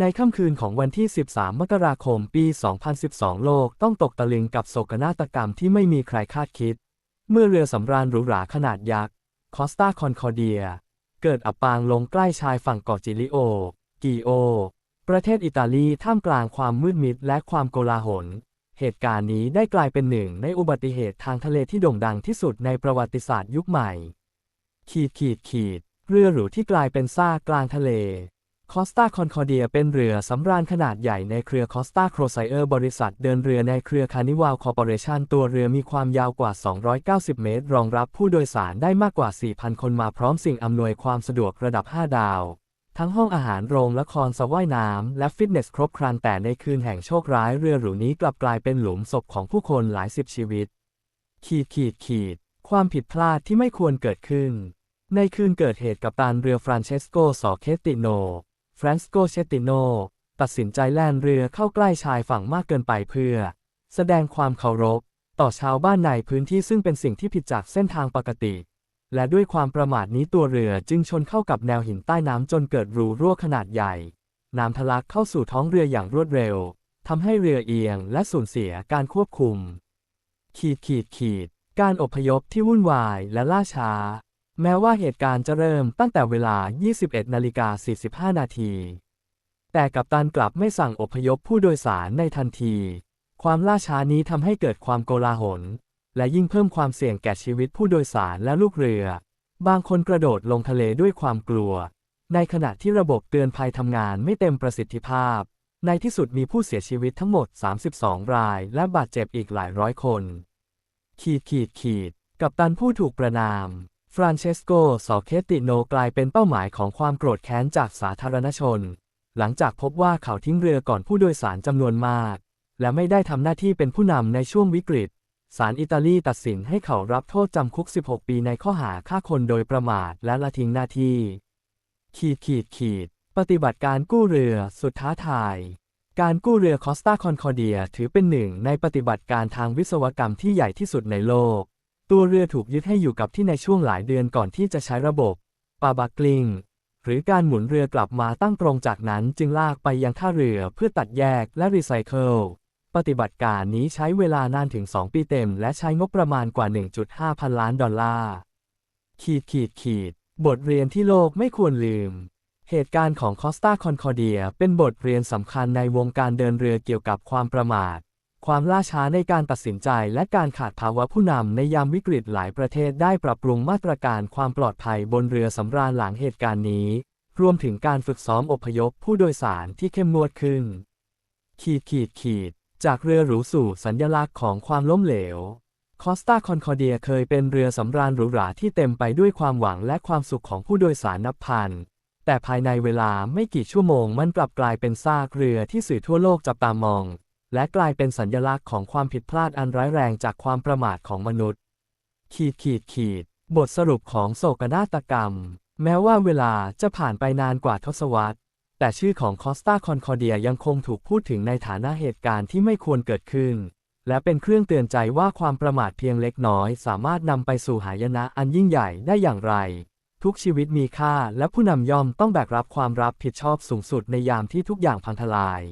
ในค่ำคืนของวันที่ 13 มกราคม ปี 2012 โลกต้องตกตะลึงกับโศกนาฏกรรมที่ไม่มีใครคาดคิด เมื่อเรือสำราญหรูหราขนาดยักษ์คอสตาคอนคอเดีย เกิดอับปางลงใกล้ชายฝั่งเกาะจิลิโอกีโอ ประเทศอิตาลีท่ามกลางความมืดมิดและความโกลาหล เหตุการณ์นี้ได้กลายเป็นหนึ่งในอุบัติเหตุทางทะเลที่โด่งดังที่สุดในประวัติศาสตร์ยุคใหม่ ขีดขีดขีด เรือหรูที่กลายเป็นซากกลางทะเล คอสตาคอนคอเดียเป็นเรือสำราญขนาดใหญ่ในเครือคอสตาโครไซเออร์บริษัทเดินเรือในเครือคานิวาลคอร์ปอเรชันตัวเรือมีความยาวกว่า 290 เมตร รองรับผู้โดยสารได้มากกว่า 4,000 คนมาพร้อมสิ่งอำนวยความสะดวกระดับ 5 ดาว ทั้งห้องอาหารโรงละครสระว่ายน้ำ และฟิตเนสครบครันแต่ในคืนแห่งโชคร้ายเรือหรูนี้กลับกลายเป็นหลุมศพของผู้คนหลายสิบชีวิต ขีดขีดขีด ความผิดพลาดที่ไม่ควรเกิดขึ้น ในคืนเกิดเหตุกับตันเรือฟรานเชสโกสอเคติโน รานสโกเชติโน ตัดสินใจแล่นเรือเข้าใกล้ชายฝั่งมากเกินไปเพื่อ แสดงความเคารพ ต่อชาวบ้านในพื้นที่ซึ่งเป็นสิ่งที่ผิดจากเส้นทางปกติ และด้วยความประมาทนี้ตัวเรือจึงชนเข้ากับแนวหินใต้น้ำจนเกิดรูรั่วขนาดใหญ่ น้ำทะลักเข้าสู่ท้องเรืออย่างรวดเร็วทำให้เรือเอียงและสูญเสียการควบคุม ขีดขีดขีด การอพยพที่วุ่นวายและล่าช้า แม้ว่าเหตุการณ์จะเริ่มตั้งแต่เวลา 21นาฬิกา45 นาที แต่กัปตันกลับไม่สั่งอพยพผู้โดยสารในทันที ความล่าช้านี้ทำให้เกิดความโกลาหล และยิ่งเพิ่มความเสี่ยงแก่ชีวิตผู้โดยสารและลูกเรือ บางคนกระโดดลงทะเลด้วยความกลัว ในขณะที่ระบบเตือนภัยทำงานไม่เต็มประสิทธิภาพ ในที่สุดมีผู้เสียชีวิตทั้งหมด 32 ราย และบาดเจ็บอีกหลายร้อยคน ขีดขีดขีด กับตันผู้ถูกประนาม ฟรานเชสโกสอเคติโนกลายเป็นเป้าหมายของความโกรธแค้นจากสาธารณชน หลังจากพบว่าเขาทิ้งเรือก่อนผู้โดยสารจำนวนมาก และไม่ได้ทำหน้าที่เป็นผู้นำในช่วงวิกฤตศาลอิตาลีตัดสินให้เขารับโทษจำคุก 16 ปีในข้อหาฆ่าคนโดยประมาทและละทิ้งหน้าที่ ขีดขีดขีด ปฏิบัติการกู้เรือสุดท้าทาย การกู้เรือคอสตาคอนคอเดียถือเป็นหนึ่งในปฏิบัติการทางวิศวกรรมที่ใหญ่ที่สุดในโลก ตัวเรือถูกยึดให้อยู่กับที่ในช่วงหลายเดือนก่อนที่จะใช้ระบบปาบักกลิง หรือการหมุนเรือกลับมาตั้งตรงจากนั้นจึงลากไปยังท่าเรือเพื่อตัดแยกและรีไซเคิล ปฏิบัติการนี้ใช้เวลานานถึง 2 ปีเต็ม และใช้งบประมาณกว่า 1.5 พันล้านดอลลาร์ ขีดขีดขีด บทเรียนที่โลกไม่ควรลืม เหตุการณ์ของคอสตาคอนคอเดียเป็นบทเรียนสำคัญในวงการเดินเรือเกี่ยวกับความประมาท ความล่าช้าในการตัดสินใจและการขาดภาวะผู้นำในยามวิกฤตหลายประเทศได้ปรับปรุงมาตรการความปลอดภัยบนเรือสำราญหลังเหตุการณ์นี้ รวมถึงการฝึกซ้อมอพยพผู้โดยสารที่เข้มงวดขึ้น ขีดขีดขีด จากเรือหรูสู่สัญลักษณ์ของความล้มเหลวคอสตาคอนคอเดียเคยเป็นเรือสำราญหรูหราที่เต็มไปด้วยความหวังและความสุขของผู้โดยสารนับพันแต่ภายในเวลาไม่กี่ชั่วโมงมันกลับกลายเป็นซากเรือที่สื่อทั่วโลกจับตามอง และกลายเป็นสัญญลักษณ์ของความผิดพลาดอันร้ายแรงจากความประมาทของมนุษย์ ขีดขีดขีด บทสรุปของโศกนาฏกรรม แม้ว่าเวลาจะผ่านไปนานกว่าทศวรรษ แต่ชื่อของคอสตาคอนคอเดียยังคงถูกพูดถึงในฐานะเหตุการณ์ที่ไม่ควรเกิดขึ้น และเป็นเครื่องเตือนใจว่าความประมาทเพียงเล็กน้อย สามารถนำไปสู่หายนะอันยิ่งใหญ่ได้อย่างไร ทุกชีวิตมีค่าและผู้นำย่อมต้องแบกรับความรับผิดชอบสูงสุดในยามที่ทุกอย่างพังทลาย